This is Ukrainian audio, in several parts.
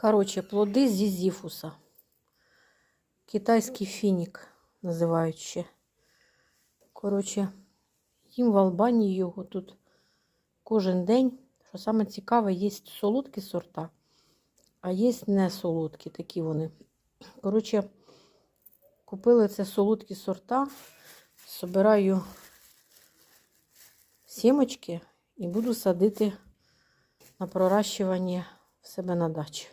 Коротше, плоди зізіфуса. Китайський фінік називають ще. Коротше, їм в Албанії його тут кожен день. Що саме цікаве, є солодкі сорта, а є не солодкі, такі вони. Коротше, купили це солодкі сорта. Собираю сімочки і буду садити на проращування в себе на дачі.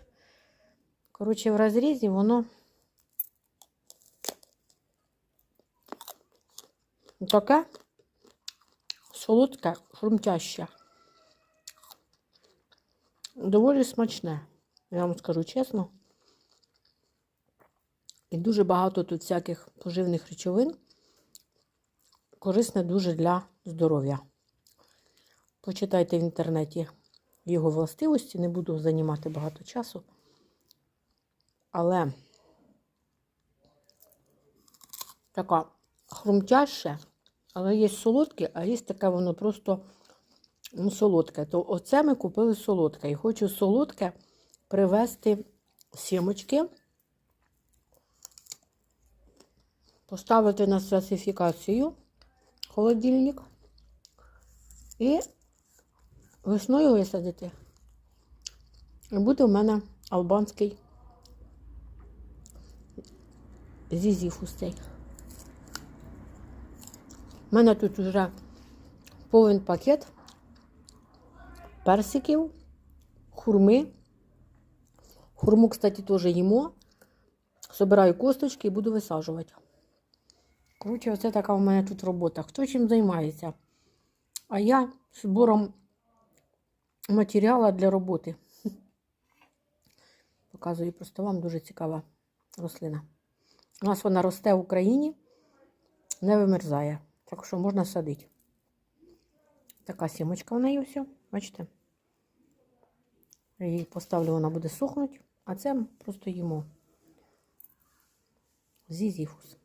Коротше, в розрізі воно таке солодке, хрумтяще. Доволі смачне, я вам скажу чесно. І дуже багато тут всяких поживних речовин. Корисне дуже для здоров'я. Почитайте в інтернеті його властивості, не буду займати багато часу. Але така хрумтяще, але є солодке, а є таке воно просто ну, солодке. То оце ми купили солодке. І хочу солодке привезти сімочки, поставити на класифікацію холодильник і весною висадити. І буде в мене албанський зізіфус цей. У мене тут вже повен пакет персиків, хурми. Хурму, кстати, теж їмо. Собираю косточки і буду висаджувати. Коротше, оце така в мене тут робота. Хто чим займається? А я збором матеріалу для роботи. Показую просто вам дуже цікава рослина. У нас вона росте в Україні, не вимерзає. Так що можна садити. Така сімочка в неї все. Бачите? Її поставлю, вона буде сухнути, а це просто їмо. Зізіфус.